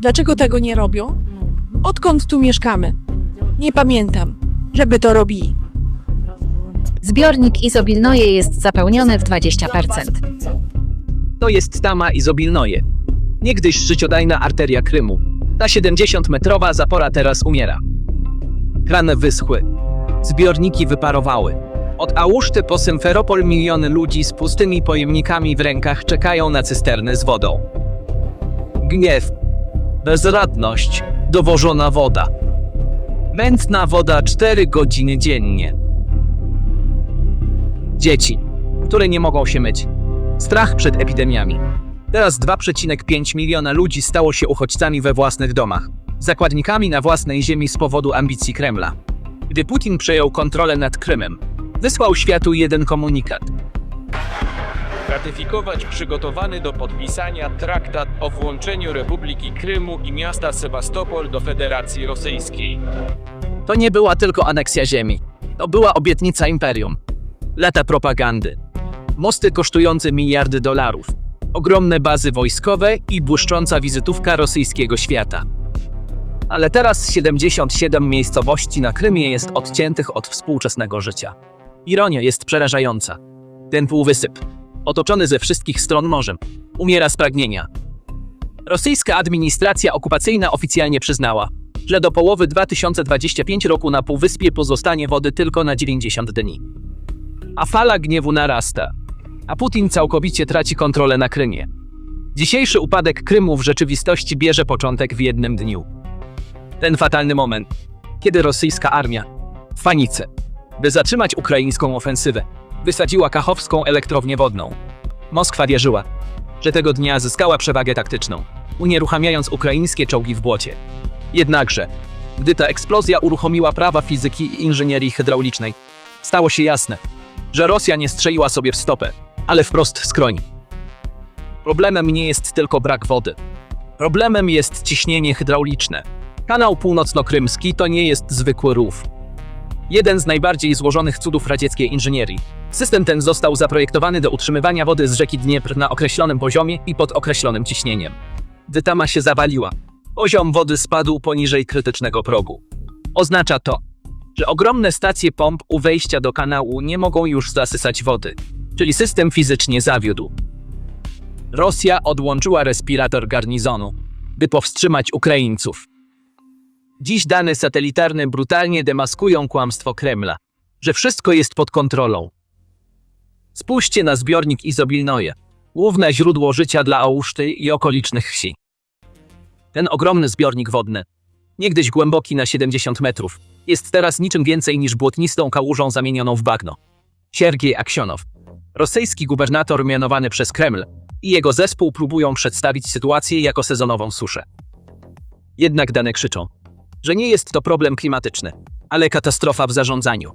Dlaczego tego nie robią? Odkąd tu mieszkamy? Nie pamiętam, żeby to robili. Zbiornik izobilnoje jest zapełniony w 20%. To jest Tama Izobilnoje. Niegdyś życiodajna arteria Krymu. Ta 70-metrowa zapora teraz umiera. Krany wyschły. Zbiorniki wyparowały. Od Ałuszty po Symferopol miliony ludzi z pustymi pojemnikami w rękach czekają na cysterny z wodą. Gniew. Bezradność. Dowożona woda. Mętna woda 4 godziny dziennie. Dzieci, które nie mogą się myć. Strach przed epidemiami. Teraz 2,5 miliona ludzi stało się uchodźcami we własnych domach, zakładnikami na własnej ziemi z powodu ambicji Kremla. Gdy Putin przejął kontrolę nad Krymem, wysłał światu jeden komunikat. Ratyfikować przygotowany do podpisania traktat o włączeniu Republiki Krymu i miasta Sewastopol do Federacji Rosyjskiej. To nie była tylko aneksja ziemi. To była obietnica imperium. Lata propagandy. Mosty kosztujące miliardy dolarów. Ogromne bazy wojskowe i błyszcząca wizytówka rosyjskiego świata. Ale teraz 77 miejscowości na Krymie jest odciętych od współczesnego życia. Ironia jest przerażająca. Ten półwysyp, otoczony ze wszystkich stron morzem, umiera z pragnienia. Rosyjska administracja okupacyjna oficjalnie przyznała, że do połowy 2025 roku na półwyspie pozostanie wody tylko na 90 dni. A fala gniewu narasta, a Putin całkowicie traci kontrolę na Krymie. Dzisiejszy upadek Krymu w rzeczywistości bierze początek w jednym dniu. Ten fatalny moment, kiedy rosyjska armia w panice, by zatrzymać ukraińską ofensywę, wysadziła kachowską elektrownię wodną. Moskwa wierzyła, że tego dnia zyskała przewagę taktyczną, unieruchamiając ukraińskie czołgi w błocie. Jednakże, gdy ta eksplozja uruchomiła prawa fizyki i inżynierii hydraulicznej, stało się jasne, że Rosja nie strzeliła sobie w stopę, ale wprost skroń. Problemem nie jest tylko brak wody. Problemem jest ciśnienie hydrauliczne. Kanał północno-krymski to nie jest zwykły rów. Jeden z najbardziej złożonych cudów radzieckiej inżynierii. System ten został zaprojektowany do utrzymywania wody z rzeki Dniepr na określonym poziomie i pod określonym ciśnieniem. Gdy tama się zawaliła, poziom wody spadł poniżej krytycznego progu. Oznacza to, że ogromne stacje pomp u wejścia do kanału nie mogą już zasysać wody, czyli system fizycznie zawiódł. Rosja odłączyła respirator garnizonu, by powstrzymać Ukraińców. Dziś dane satelitarne brutalnie demaskują kłamstwo Kremla, że wszystko jest pod kontrolą. Spójrzcie na zbiornik Izobilnoje, główne źródło życia dla Ałuszty i okolicznych wsi. Ten ogromny zbiornik wodny, niegdyś głęboki na 70 metrów, jest teraz niczym więcej niż błotnistą kałużą zamienioną w bagno. Siergiej Aksionow, rosyjski gubernator mianowany przez Kreml, i jego zespół próbują przedstawić sytuację jako sezonową suszę. Jednak dane krzyczą, że nie jest to problem klimatyczny, ale katastrofa w zarządzaniu.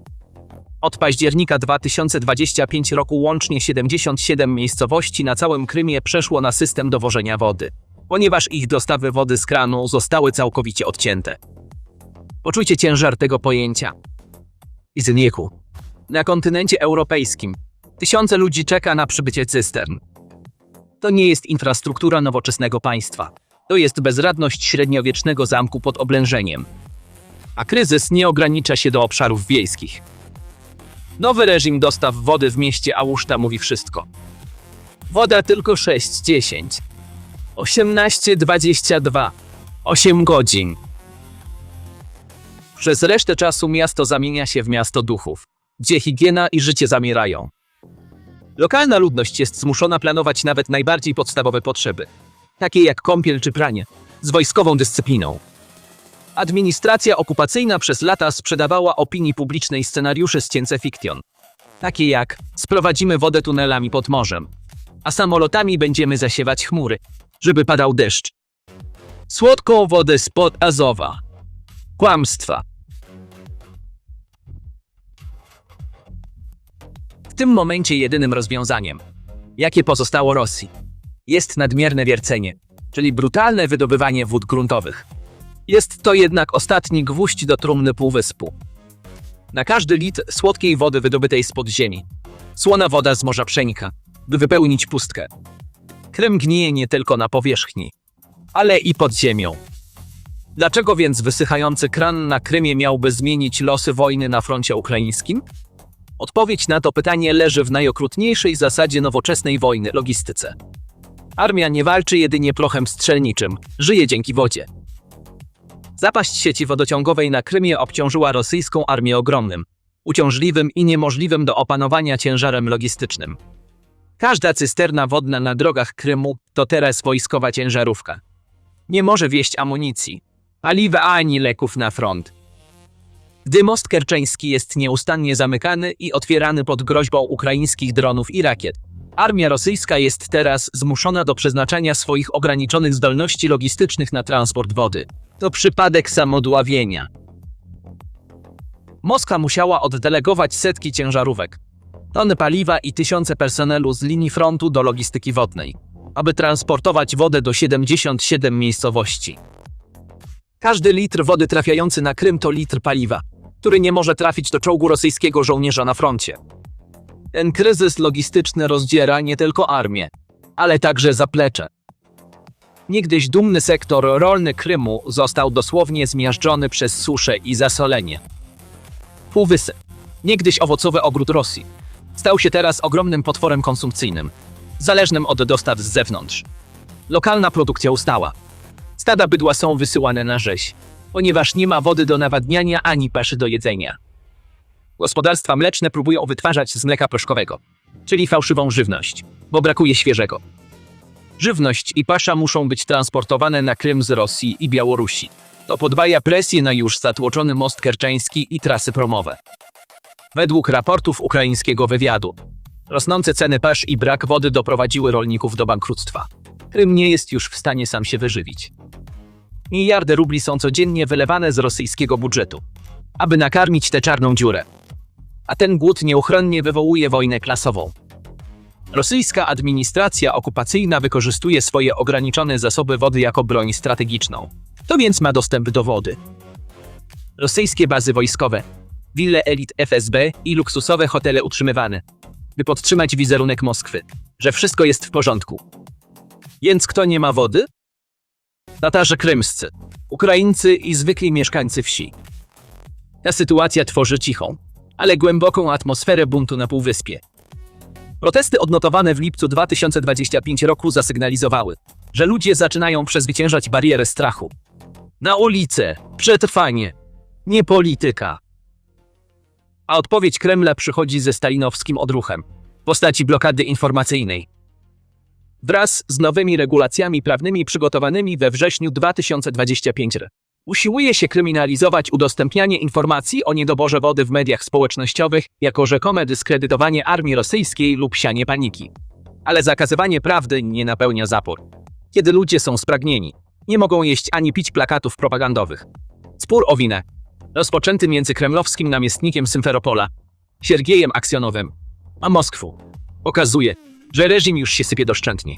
Od października 2025 roku łącznie 77 miejscowości na całym Krymie przeszło na system dowożenia wody, ponieważ ich dostawy wody z kranu zostały całkowicie odcięte. Poczujcie ciężar tego pojęcia. Iznieku. Na kontynencie europejskim tysiące ludzi czeka na przybycie cystern. To nie jest infrastruktura nowoczesnego państwa. To jest bezradność średniowiecznego zamku pod oblężeniem. A kryzys nie ogranicza się do obszarów wiejskich. Nowy reżim dostaw wody w mieście Ałuszta mówi wszystko. Woda tylko 6-10. 18-22. 8 godzin. Przez resztę czasu miasto zamienia się w miasto duchów, gdzie higiena i życie zamierają. Lokalna ludność jest zmuszona planować nawet najbardziej podstawowe potrzeby, takie jak kąpiel czy pranie, z wojskową dyscypliną. Administracja okupacyjna przez lata sprzedawała opinii publicznej scenariusze z cięce fikcjon, takie jak sprowadzimy wodę tunelami pod morzem, a samolotami będziemy zasiewać chmury, żeby padał deszcz. Słodką wodę spod Azowa. Kłamstwa. W tym momencie jedynym rozwiązaniem, jakie pozostało Rosji, jest nadmierne wiercenie, czyli brutalne wydobywanie wód gruntowych. Jest to jednak ostatni gwóźdź do trumny półwyspu. Na każdy litr słodkiej wody wydobytej z podziemi, słona woda z morza przenika, by wypełnić pustkę. Krym gnije nie tylko na powierzchni. ale i pod ziemią. Dlaczego więc wysychający kran na Krymie miałby zmienić losy wojny na froncie ukraińskim? Odpowiedź na to pytanie leży w najokrutniejszej zasadzie nowoczesnej wojny logistyce. Armia nie walczy jedynie prochem strzelniczym, żyje dzięki wodzie. Zapaść sieci wodociągowej na Krymie obciążyła rosyjską armię ogromnym, uciążliwym i niemożliwym do opanowania ciężarem logistycznym. Każda cysterna wodna na drogach Krymu to teraz wojskowa ciężarówka. Nie może wieść amunicji, paliwa ani leków na front. Gdy most kerczeński jest nieustannie zamykany i otwierany pod groźbą ukraińskich dronów i rakiet, armia rosyjska jest teraz zmuszona do przeznaczania swoich ograniczonych zdolności logistycznych na transport wody. To przypadek samodławienia. Moskwa musiała oddelegować setki ciężarówek, tony paliwa i tysiące personelu z linii frontu do logistyki wodnej, aby transportować wodę do 77 miejscowości. Każdy litr wody trafiający na Krym to litr paliwa, który nie może trafić do czołgu rosyjskiego żołnierza na froncie. Ten kryzys logistyczny rozdziera nie tylko armię, ale także zaplecze. Niegdyś dumny sektor rolny Krymu został dosłownie zmiażdżony przez suszę i zasolenie. Półwysep, niegdyś owocowy ogród Rosji, stał się teraz ogromnym potworem konsumpcyjnym, zależnym od dostaw z zewnątrz. Lokalna produkcja ustała. Stada bydła są wysyłane na rzeź, ponieważ nie ma wody do nawadniania ani paszy do jedzenia. Gospodarstwa mleczne próbują wytwarzać z mleka proszkowego, czyli fałszywą żywność, bo brakuje świeżego. Żywność i pasza muszą być transportowane na Krym z Rosji i Białorusi. To podwaja presję na już zatłoczony most kerczeński i trasy promowe. Według raportów ukraińskiego wywiadu, rosnące ceny pasz i brak wody doprowadziły rolników do bankructwa. Krym nie jest już w stanie sam się wyżywić. Miliardy rubli są codziennie wylewane z rosyjskiego budżetu, aby nakarmić tę czarną dziurę. A ten głód nieuchronnie wywołuje wojnę klasową. Rosyjska administracja okupacyjna wykorzystuje swoje ograniczone zasoby wody jako broń strategiczną. To więc ma dostęp do wody. Rosyjskie bazy wojskowe, wille elit FSB i luksusowe hotele utrzymywane, by podtrzymać wizerunek Moskwy, że wszystko jest w porządku. Więc kto nie ma wody? Tatarzy krymscy, Ukraińcy i zwykli mieszkańcy wsi. Ta sytuacja tworzy cichą, ale głęboką atmosferę buntu na Półwyspie. Protesty odnotowane w lipcu 2025 roku zasygnalizowały, że ludzie zaczynają przezwyciężać barierę strachu. Na ulicę, przetrwanie, nie polityka. A odpowiedź Kremla przychodzi ze stalinowskim odruchem w postaci blokady informacyjnej. Wraz z nowymi regulacjami prawnymi przygotowanymi we wrześniu 2025 r. Usiłuje się kryminalizować udostępnianie informacji o niedoborze wody w mediach społecznościowych jako rzekome dyskredytowanie armii rosyjskiej lub sianie paniki. Ale zakazywanie prawdy nie napełnia zapór. Kiedy ludzie są spragnieni, nie mogą jeść ani pić plakatów propagandowych. Spór o winę, rozpoczęty między kremlowskim namiestnikiem Symferopola, Siergiejem Aksjonowym, a Moskwą, pokazuje, że reżim już się sypie doszczętnie.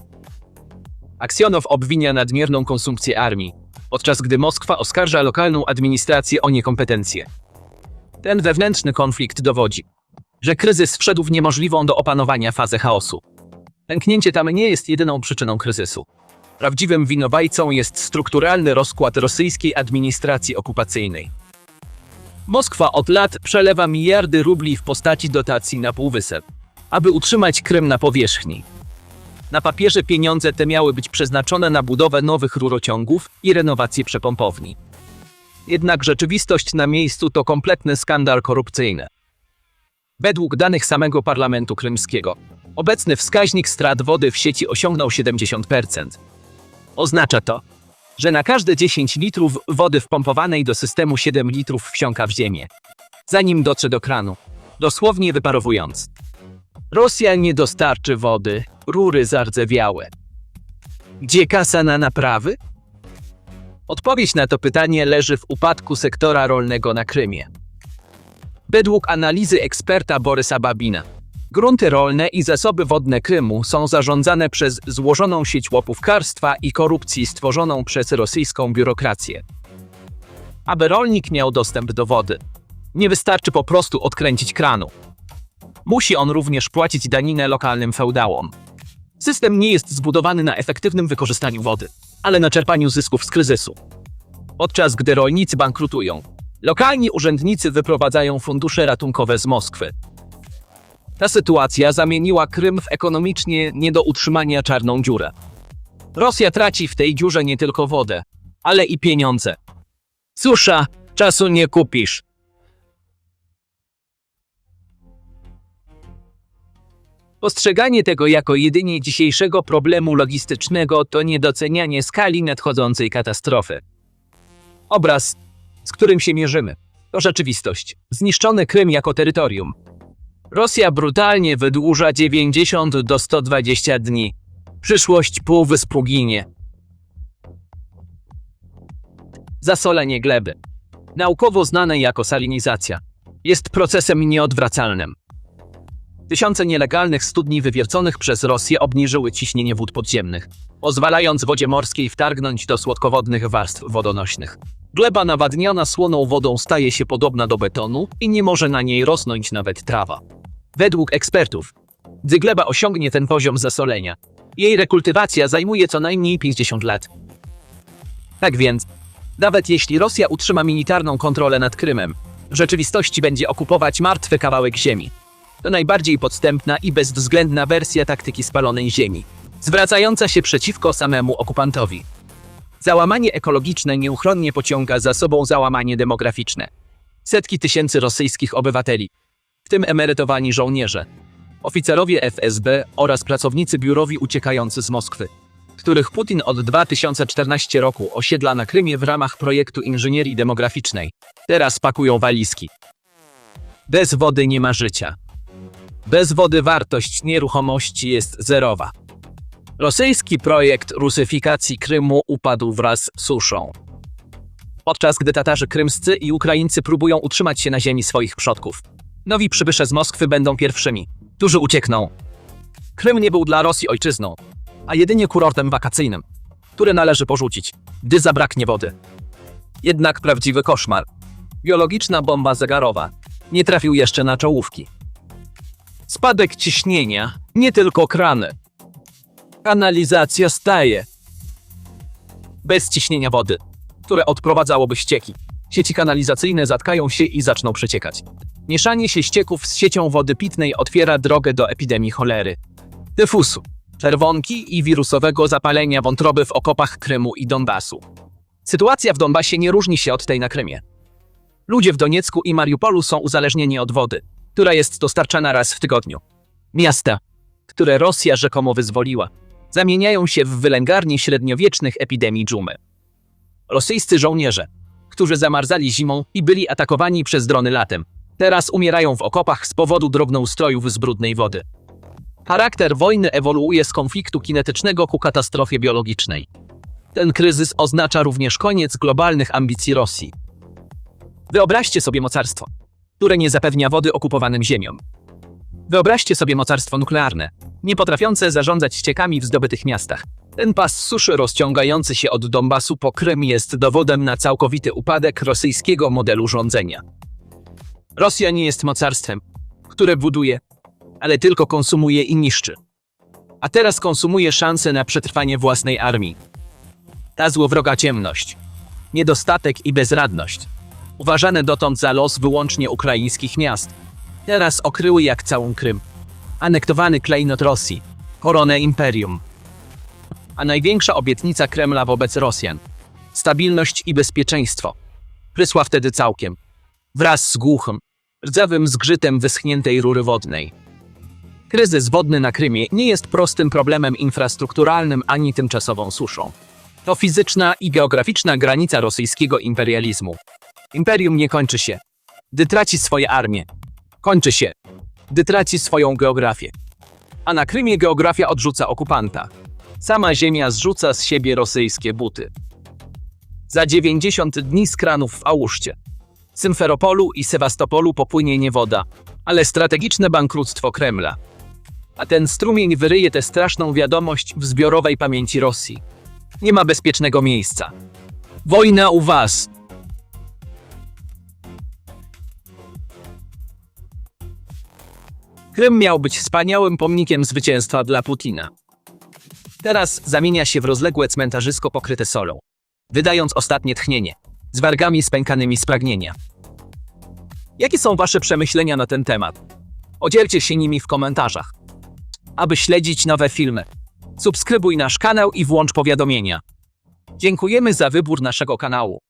Aksjonow obwinia nadmierną konsumpcję armii, podczas gdy Moskwa oskarża lokalną administrację o niekompetencje. Ten wewnętrzny konflikt dowodzi, że kryzys wszedł w niemożliwą do opanowania fazę chaosu. Pęknięcie tam nie jest jedyną przyczyną kryzysu. Prawdziwym winowajcą jest strukturalny rozkład rosyjskiej administracji okupacyjnej. Moskwa od lat przelewa miliardy rubli w postaci dotacji na Półwysep, aby utrzymać Krym na powierzchni. Na papierze pieniądze te miały być przeznaczone na budowę nowych rurociągów i renowację przepompowni. Jednak rzeczywistość na miejscu to kompletny skandal korupcyjny. Według danych samego parlamentu krymskiego, obecny wskaźnik strat wody w sieci osiągnął 70%. Oznacza to, że na każde 10 litrów wody wpompowanej do systemu 7 litrów wsiąka w ziemię, zanim dotrze do kranu, dosłownie wyparowując. Rosja nie dostarczy wody, rury zardzewiałe. Gdzie kasa na naprawy? Odpowiedź na to pytanie leży w upadku sektora rolnego na Krymie. Według analizy eksperta Borysa Babina, grunty rolne i zasoby wodne Krymu są zarządzane przez złożoną sieć łapówkarstwa i korupcji stworzoną przez rosyjską biurokrację. Aby rolnik miał dostęp do wody, nie wystarczy po prostu odkręcić kranu. Musi on również płacić daninę lokalnym feudałom. System nie jest zbudowany na efektywnym wykorzystaniu wody, ale na czerpaniu zysków z kryzysu. Podczas gdy rolnicy bankrutują, lokalni urzędnicy wyprowadzają fundusze ratunkowe z Moskwy. Ta sytuacja zamieniła Krym w ekonomicznie nie do utrzymania czarną dziurę. Rosja traci w tej dziurze nie tylko wodę, ale i pieniądze. Susza, czasu nie kupisz. Postrzeganie tego jako jedynie dzisiejszego problemu logistycznego to niedocenianie skali nadchodzącej katastrofy. Obraz, z którym się mierzymy, to rzeczywistość. Zniszczony Krym jako terytorium. Rosja brutalnie wydłuża 90 do 120 dni. Przyszłość półwyspu ginie. Zasolenie gleby, naukowo znane jako salinizacja, jest procesem nieodwracalnym. Tysiące nielegalnych studni wywierconych przez Rosję obniżyły ciśnienie wód podziemnych, pozwalając wodzie morskiej wtargnąć do słodkowodnych warstw wodonośnych. Gleba nawadniana słoną wodą staje się podobna do betonu i nie może na niej rosnąć nawet trawa. Według ekspertów, gdy gleba osiągnie ten poziom zasolenia, jej rekultywacja zajmuje co najmniej 50 lat. Tak więc, nawet jeśli Rosja utrzyma militarną kontrolę nad Krymem, w rzeczywistości będzie okupować martwy kawałek ziemi. To najbardziej podstępna i bezwzględna wersja taktyki spalonej ziemi, zwracająca się przeciwko samemu okupantowi. Załamanie ekologiczne nieuchronnie pociąga za sobą załamanie demograficzne. Setki tysięcy rosyjskich obywateli, w tym emerytowani żołnierze, oficerowie FSB oraz pracownicy biurowi uciekający z Moskwy, których Putin od 2014 roku osiedla na Krymie w ramach projektu inżynierii demograficznej. Teraz pakują walizki. Bez wody nie ma życia. Bez wody wartość nieruchomości jest zerowa. Rosyjski projekt rusyfikacji Krymu upadł wraz z suszą. Podczas gdy Tatarzy krymscy i Ukraińcy próbują utrzymać się na ziemi swoich przodków. Nowi przybysze z Moskwy będą pierwszymi, którzy uciekną. Krym nie był dla Rosji ojczyzną, a jedynie kurortem wakacyjnym, który należy porzucić, gdy zabraknie wody. Jednak prawdziwy koszmar, biologiczna bomba zegarowa, nie trafił jeszcze na czołówki. Spadek ciśnienia, nie tylko krany. Kanalizacja staje. Bez ciśnienia wody, które odprowadzałoby ścieki. Sieci kanalizacyjne zatkają się i zaczną przeciekać. Mieszanie się ścieków z siecią wody pitnej otwiera drogę do epidemii cholery, tyfusu, czerwonki i wirusowego zapalenia wątroby w okopach Krymu i Donbasu. Sytuacja w Donbasie nie różni się od tej na Krymie. Ludzie w Doniecku i Mariupolu są uzależnieni od wody, która jest dostarczana raz w tygodniu. Miasta, które Rosja rzekomo wyzwoliła, zamieniają się w wylęgarnie średniowiecznych epidemii dżumy. Rosyjscy żołnierze, którzy zamarzali zimą i byli atakowani przez drony latem, teraz umierają w okopach z powodu drobnoustrojów z brudnej wody. Charakter wojny ewoluuje z konfliktu kinetycznego ku katastrofie biologicznej. Ten kryzys oznacza również koniec globalnych ambicji Rosji. Wyobraźcie sobie mocarstwo, które nie zapewnia wody okupowanym ziemiom. Wyobraźcie sobie mocarstwo nuklearne, nie potrafiące zarządzać ściekami w zdobytych miastach. Ten pas suszy rozciągający się od Donbasu po Krym jest dowodem na całkowity upadek rosyjskiego modelu rządzenia. Rosja nie jest mocarstwem, które buduje, ale tylko konsumuje i niszczy. A teraz konsumuje szansę na przetrwanie własnej armii. Ta złowroga ciemność, niedostatek i bezradność, uważane dotąd za los wyłącznie ukraińskich miast, teraz okryły jak całą Krym. Anektowany klejnot Rosji, koronę imperium. A największa obietnica Kremla wobec Rosjan stabilność i bezpieczeństwo prysła wtedy całkiem, wraz z głuchym, rdzawym zgrzytem wyschniętej rury wodnej. Kryzys wodny na Krymie nie jest prostym problemem infrastrukturalnym ani tymczasową suszą. To fizyczna i geograficzna granica rosyjskiego imperializmu. Imperium nie kończy się, gdy traci swoje armie. Kończy się, gdy traci swoją geografię. A na Krymie geografia odrzuca okupanta. Sama ziemia zrzuca z siebie rosyjskie buty. Za 90 dni z kranów w Ałuszcie. Symferopolu i Sewastopolu popłynie nie woda, ale strategiczne bankructwo Kremla. A ten strumień wyryje tę straszną wiadomość w zbiorowej pamięci Rosji. Nie ma bezpiecznego miejsca. Wojna u was! Krym miał być wspaniałym pomnikiem zwycięstwa dla Putina. Teraz zamienia się w rozległe cmentarzysko pokryte solą, wydając ostatnie tchnienie, z wargami spękanymi z pragnienia. Jakie są wasze przemyślenia na ten temat? Podzielcie się nimi w komentarzach. Aby śledzić nowe filmy, subskrybuj nasz kanał i włącz powiadomienia. Dziękujemy za wybór naszego kanału.